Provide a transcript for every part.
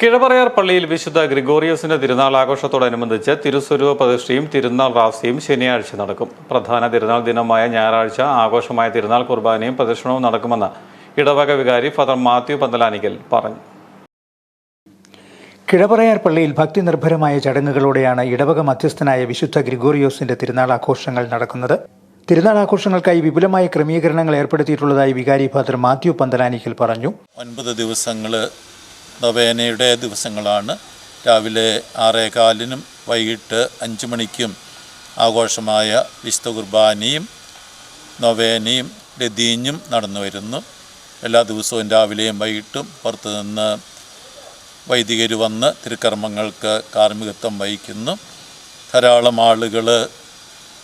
കിഴപറയാർ പള്ളിയിൽ വിശുദ്ധ ഗ്രിഗോറിയോസിന്റെ തിരുനാൾ ആഘോഷത്തോടനുബന്ധിച്ച് തിരുസ്വരൂപ പ്രതിഷ്ഠയും തിരുനാൾ റാസിയും ശനിയാഴ്ച നടക്കും. പ്രധാന തിരുനാൾ ദിനമായ ഞായറാഴ്ച ആഘോഷമായ തിരുനാൾ കുർബാനയും പ്രദക്ഷിണവും നടക്കുമെന്ന് ഇടവക വികാരി ഫാദർ മാത്യു പന്തലാനിക്കൽ പറഞ്ഞു. കിഴപറയാർ പള്ളിയിൽ ഭക്തി നിർഭരമായ ചടങ്ങുകളോടെയാണ് ഇടവക മധ്യസ്ഥനായ വിശുദ്ധ ഗ്രിഗോറിയോസിന്റെ തിരുനാൾ ആഘോഷങ്ങൾ നടക്കുന്നത്. തിരുനാൾ ആഘോഷങ്ങൾക്കായി വിപുലമായ ക്രമീകരണങ്ങൾ ഏർപ്പെടുത്തിയിട്ടുള്ളതായി വികാരി ഫാദർ മാത്യു പന്തലാനിക്കൽ പറഞ്ഞു. ഒൻപത് ദിവസങ്ങൾ നൊവേനയുടെ ദിവസങ്ങളാണ്. രാവിലെ ആറേകാലിനും വൈകിട്ട് അഞ്ച് മണിക്കും ആഘോഷമായ വിശുദ്ധ കുർബാനയും നൊവേനയും ലതീഞ്ഞും നടന്നു വരുന്നു. എല്ലാ ദിവസവും രാവിലെയും വൈകിട്ടും പുറത്തു നിന്ന് വൈദികർ വന്ന് തിരുക്കർമ്മങ്ങൾക്ക് കാർമ്മികത്വം വഹിക്കുന്നു. ധാരാളം ആളുകൾ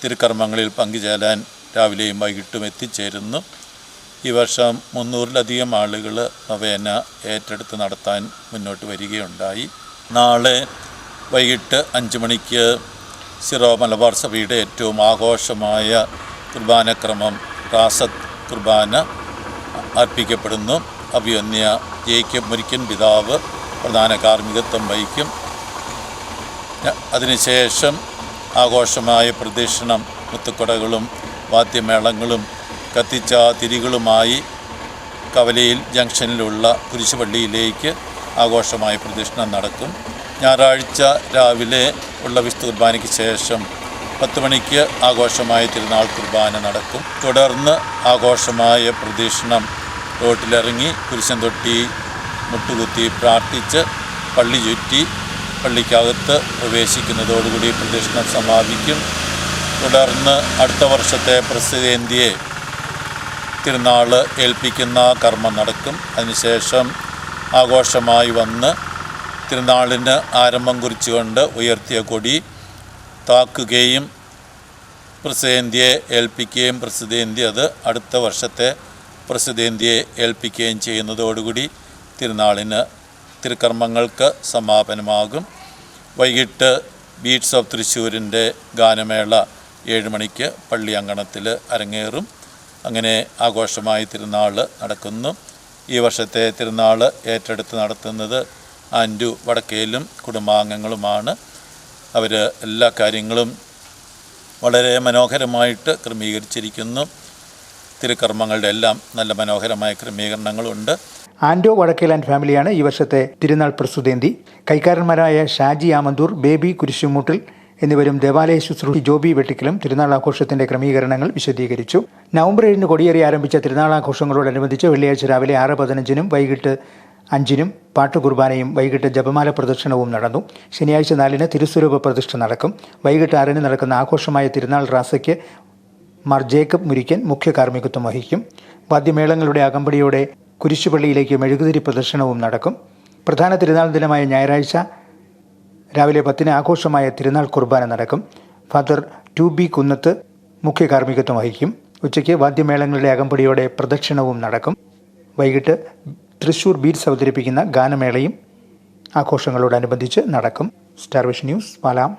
തിരുക്കർമ്മങ്ങളിൽ പങ്കുചേരാൻ രാവിലെയും വൈകിട്ടും എത്തിച്ചേരുന്നു. ഈ വർഷം മുന്നൂറിലധികം ആളുകൾ നവേന ഏറ്റെടുത്ത് നടത്താൻ മുന്നോട്ട് വരികയുണ്ടായി. നാളെ വൈകിട്ട് അഞ്ച് മണിക്ക് സിറോ മലബാർ സഭയുടെ ഏറ്റവും ആഘോഷമായ കുർബാനക്രമം റാസത്ത് കുർബാന അർപ്പിക്കപ്പെടുന്നു. അഭിയന്യ ജേക്കബ് മുരിക്കൻ പിതാവ് പ്രധാന കാർമ്മികത്വം വഹിക്കും. അതിനുശേഷം ആഘോഷമായ പ്രദക്ഷിണം മുത്തുക്കുടകളും വാദ്യമേളങ്ങളും കത്തിച്ച തിരികളുമായി കവലയിൽ ജംഗ്ഷനിലുള്ള കുരിശുപള്ളിയിലേക്ക് ആഘോഷമായ പ്രദക്ഷിണം നടക്കും. ഞായറാഴ്ച രാവിലെ ഉള്ള വിശുദ്ധ കുർബാനയ്ക്ക് ശേഷം പത്ത് മണിക്ക് ആഘോഷമായ തിരുനാൾ കുർബാന നടക്കും. തുടർന്ന് ആഘോഷമായ പ്രദക്ഷിണം റോട്ടിലിറങ്ങി കുരിശൻ തൊട്ടി മുട്ടുകുത്തി പ്രാർത്ഥിച്ച് പള്ളി ചുറ്റി പള്ളിക്കകത്ത് പ്രവേശിക്കുന്നതോടുകൂടി പ്രദക്ഷിണം സമാപിക്കും. തുടർന്ന് അടുത്ത വർഷത്തെ പ്രസിദ്ധേന്ത്യയെ തിരുനാൾ ഏൽപ്പിക്കുന്ന കർമ്മം നടക്കും. അതിനുശേഷം ആഘോഷമായി വന്ന് തിരുനാളിന് ആരംഭം കുറിച്ചുകൊണ്ട് ഉയർത്തിയ കൊടി താക്കുകയും പ്രസിദ്ധേന്ത്യയെ ഏൽപ്പിക്കുകയും പ്രസിദ്ധേന്ത്യ അത് അടുത്ത വർഷത്തെ പ്രസിദ്ധേന്ത്യയെ ഏൽപ്പിക്കുകയും ചെയ്യുന്നതോടുകൂടി തിരുനാളിന് തിരുക്കർമ്മങ്ങൾക്ക് സമാപനമാകും. വൈകിട്ട് ബീറ്റ്സ് ഓഫ് തൃശ്ശൂരിന്റെ ഗാനമേള ഏഴ് മണിക്ക് പള്ളി അങ്കണത്തിൽ അരങ്ങേറും. അങ്ങനെ ആഘോഷമായി തിരുനാൾ നടക്കുന്നു. ഈ വർഷത്തെ തിരുനാൾ ഏറ്റെടുത്ത് നടത്തുന്നത് ആൻഡു വടക്കേലും കുടുംബാംഗങ്ങളുമാണ്. അവർ എല്ലാ കാര്യങ്ങളും വളരെ മനോഹരമായിട്ട് ക്രമീകരിച്ചിരിക്കുന്നു. തിരുക്കർമ്മങ്ങളുടെ എല്ലാം നല്ല മനോഹരമായ ക്രമീകരണങ്ങളുണ്ട്. ആൻഡോ വടക്കേൽ ആൻഡ് ഫാമിലിയാണ് ഈ വർഷത്തെ തിരുനാൾ പ്രസ്തുതേന്തി കൈക്കാരന്മാരായ ഷാജി ആമന്തൂർ ബേബി കുരിശുമൂട്ടിൽ എന്നിവരും ദേവാലയ ശുശ്രൂഷി ജോബി വെട്ടിക്കലും തിരുനാൾ ആഘോഷത്തിന്റെ ക്രമീകരണങ്ങൾ വിശദീകരിച്ചു. നവംബർ ഏഴിന് കൊടിയേറി ആരംഭിച്ച തിരുനാൾ ആഘോഷങ്ങളോടനുബന്ധിച്ച് വെള്ളിയാഴ്ച രാവിലെ ആറ് പതിനഞ്ചിനും വൈകിട്ട് അഞ്ചിനും പാട്ടുകുർബാനയും വൈകിട്ട് ജപമാല പ്രദക്ഷിണവും നടന്നു. ശനിയാഴ്ച നാലിന് തിരുസ്വരൂപ പ്രതിഷ്ഠ നടക്കും. വൈകിട്ട് ആറിന് നടക്കുന്ന ആഘോഷമായ തിരുനാൾ റാസയ്ക്ക് മാർ ജേക്കബ് മുരിക്കൻ മുഖ്യ കാർമ്മികത്വം വഹിക്കും. വാദ്യമേളങ്ങളുടെ അകമ്പടിയോടെ കുരിശുപള്ളിയിലേക്ക് മെഴുകുതിരി പ്രദർശനവും നടക്കും. പ്രധാന തിരുനാൾ ദിനമായ ഞായറാഴ്ച രാവിലെ പത്തിന് ആഘോഷമായ തിരുനാൾ കുർബാന നടക്കും. ഫാദർ ടു ബി കുന്നത്ത് മുഖ്യ കാർമ്മികത്വം വഹിക്കും. ഉച്ചയ്ക്ക് വാദ്യമേളങ്ങളുടെ അകമ്പടിയോടെ പ്രദക്ഷിണവും നടക്കും. വൈകിട്ട് തൃശൂർ ബീറ്റ്സ് അവതരിപ്പിക്കുന്ന ഗാനമേളയും ആഘോഷങ്ങളോടനുബന്ധിച്ച് നടക്കും. സ്റ്റാർവിഷ് ന്യൂസ് പാലാം.